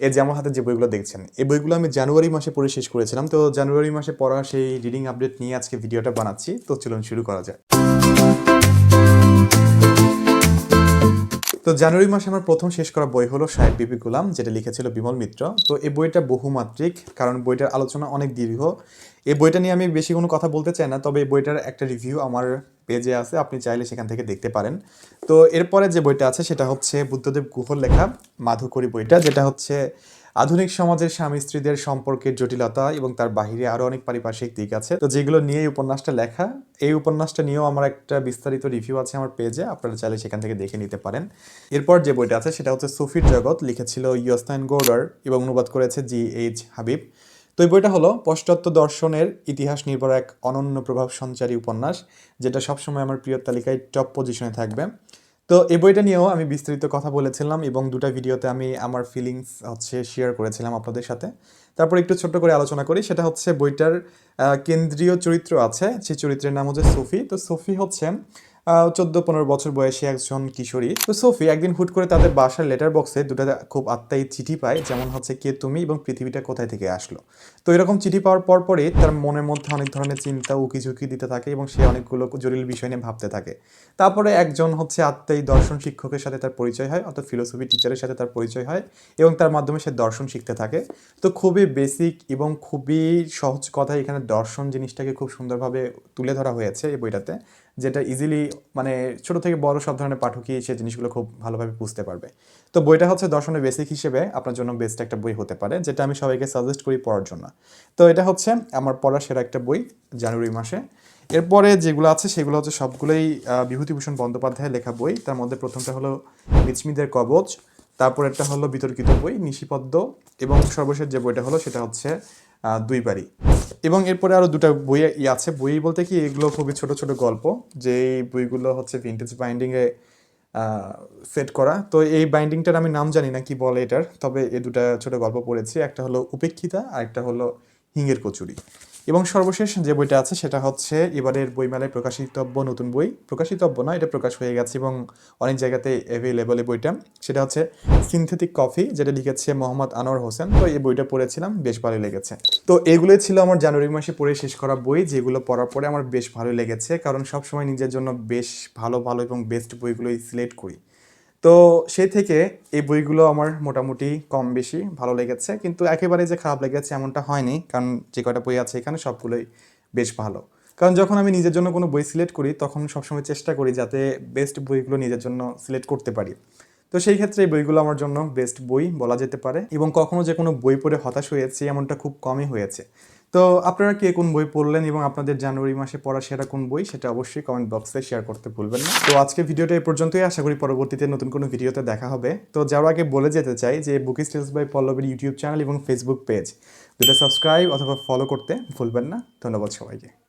এই যে আমার হাতে যে বইগুলো দেখছেন এই বইগুলো আমি জানুয়ারি মাসে পড়ে শেষ করেছিলাম। তো জানুয়ারি মাসে পড়া সেই রিডিং আপডেট নিয়ে আজকে ভিডিওটা বানাচ্ছি। তো চলুন শুরু করা যায় তো জানুয়ারি মাসে আমার প্রথম শেষ করা বই হলো সাহেব বিপি গুলাম, যেটা লিখেছিল বিমল মিত্র। তো এই বইটা বহুমাত্রিক, কারণ বইটার আলোচনা অনেক দীর্ঘ। এই বইটা নিয়ে আমি বেশি কোনো কথা বলতে চাই না, তবে এই বইটার একটা রিভিউ আমার পেজে আছে, আপনি চাইলে সেখান থেকে দেখতে পারেন। তো এরপরে যে বইটা আছে, সেটা হচ্ছে বুদ্ধদেব গুহর লেখা মাধুকরী বইটা, যেটা হচ্ছে আধুনিক সমাজের স্বামী স্ত্রীদের সম্পর্কের জটিলতা এবং তার বাহিরে আরও অনেক পারিপার্শ্বিক দিক আছে। তো যেগুলো নিয়ে এই উপন্যাসটা লেখা, এই উপন্যাসটা নিয়েও আমার একটা বিস্তারিত রিভিউ আছে আমার পেজে আপনারা চাইলে সেখান থেকে দেখে নিতে পারেন। এরপর যে বইটা আছে সেটা হচ্ছে সুফির জগৎ, লিখেছিল ইয়স্তাইন গোর্ডার এবং অনুবাদ করেছে জি এইচ হাবিব। তো এই বইটা হলো পাশ্চাত্য দর্শনের ইতিহাস নির্ভর এক অনন্য প্রভাব সঞ্চারী উপন্যাস, যেটা সবসময় আমার প্রিয় তালিকায় টপ পজিশনে থাকবে। তো এই বইটা নিয়েও আমি বিস্তারিত কথা বলেছিলাম এবং দুটা ভিডিওতে আমি আমার ফিলিংস হচ্ছে শেয়ার করেছিলাম আপনাদের সাথে। তারপর একটু ছোট্ট করে আলোচনা করি, সেটা হচ্ছে বইটার কেন্দ্রীয় চরিত্র আছে, সেই চরিত্রের নাম হচ্ছে সোফি। তো সোফি হচ্ছে চোদ্দ, পনেরো বছর বয়সী একজন কিশোরী। তো সোফি একদিন হুট করে তাদের বাসার লেটার বক্সে দুটো খুব আত্মায়ী চিঠি পায়, যেমন হচ্ছে, কে তুমি এবং পৃথিবীটা কোথায় থেকে আসলো? তো এরকম চিঠি পাওয়ার পর পরই তার মনের মধ্যে অনেক ধরনের চিন্তা উকি ঝুঁকি দিতে থাকে এবং সে অনেকগুলো জটিল বিষয় নিয়ে ভাবতে থাকে। তারপরে একজন হচ্ছে আত্মায়ী দর্শন শিক্ষকের সাথে তার পরিচয় হয়, অর্থাৎ ফিলোসফি টিচারের সাথে তার পরিচয় হয় এবং তার মাধ্যমে সে দর্শন শিখতে থাকে। তো খুবই বেসিক এবং খুবই সহজ কথায় এখানে দর্শন জিনিসটাকে খুব সুন্দরভাবে তুলে ধরা হয়েছে এই বইটাতে। যেটা ইজিলি মানে ছোট থেকে বড় সব ধরনের পাঠকই সে জিনিসগুলো খুব ভালোভাবে বুঝতে পারবে। তো বইটা হচ্ছে দর্শনের বেসিক হিসেবে আপনার জন্য বেস্ট একটা বই হতে পারে, যেটা আমি সবাইকে সাজেস্ট করি পড়ার জন্য। তো এটা হচ্ছে আমার পড়া সেরা একটা বই জানুয়ারি মাসে। এরপরে যেগুলো আছে সেগুলো হচ্ছে সবগুলোই বিভূতিভূষণ বন্দ্যোপাধ্যায়ের লেখা বই। তার মধ্যে প্রথমটা হলো মিচমিদের কবচ, তারপর একটা হলো বিতর্কিত বই, নিশিপদ্ম, এবং সর্বশেষ যে বইটা হলো সেটা হচ্ছে দুই বাড়ি। এবং এরপরে আরও দুটা বই ই আছে। বই বলতে কি, এগুলো খুবই ছোট ছোট গল্প যে এই বইগুলো হচ্ছে ভিন্টেজ বাইন্ডিংয়ে সেট করা। তো এই বাইন্ডিংটার আমি নাম জানি না কি বলে এটার, তবে এ দুটা ছোট গল্প পড়েছি। একটা হলো উপেক্ষিতা আর একটা হলো হিঙের কচুরি। এবং সর্বশেষ যে বইটা আছে সেটা হচ্ছে এবারের বইমেলায় প্রকাশিতব্য, নতুন বই। প্রকাশিতব্য না এটা প্রকাশ হয়ে গেছে এবং অনেক জায়গাতে অ্যাভেলেবল এই বইটা। সেটা হচ্ছে সিনথেটিক কফি যেটা লিখেছে মোহাম্মদ আনোয়ার হোসেন। তো এই বইটা পড়েছিলাম, বেশ ভালো লেগেছে। তো এগুলোই ছিল আমার জানুয়ারি মাসে পড়ে শেষ করা বই, যেগুলো পড়ার পরে আমার বেশ ভালো লেগেছে। কারণ সবসময় নিজের জন্য বেশ ভালো ভালো এবং বেস্ট বইগুলোই সিলেক্ট করি। তো সেই থেকে এই বইগুলো আমার মোটামুটি কম বেশি ভালো লেগেছে। কিন্তু একেবারে যে খারাপ লেগেছে এমনটা হয়নি, কারণ যে কটা বই আছে এখানে সবগুলোই বেশ ভালো। কারণ যখন আমি নিজের জন্য কোনো বই সিলেক্ট করি, তখন সবসময় চেষ্টা করি যাতে বেস্ট বইগুলো নিজের জন্য সিলেক্ট করতে পারি। তো সেই ক্ষেত্রে এই বইগুলো আমার জন্য বেস্ট বই বলা যেতে পারে এবং কখনো যে কোনো বই পড়ে হতাশ হয়েছে এমনটা খুব কমই হয়েছে। তো আপনারা কে কোন বই পড়লেন এবং আপনাদের জানুয়ারি মাসে পড়া সেরা কোন বই সেটা অবশ্যই কমেন্ট বক্সে শেয়ার করতে ভুলবেন না। তো আজকে ভিডিওটা এই পর্যন্তই। আশা করি পরবর্তীতে নতুন কোনো ভিডিওতে দেখা হবে। তো যাওয়ার আগে বলে যেতে চাই যে বুক স্টেলস বাই পল্লবের ইউটিউব চ্যানেল এবং ফেসবুক পেজ দুটো সাবস্ক্রাইব অথবা ফলো করতে ভুলবেন না। ধন্যবাদ সবাইকে।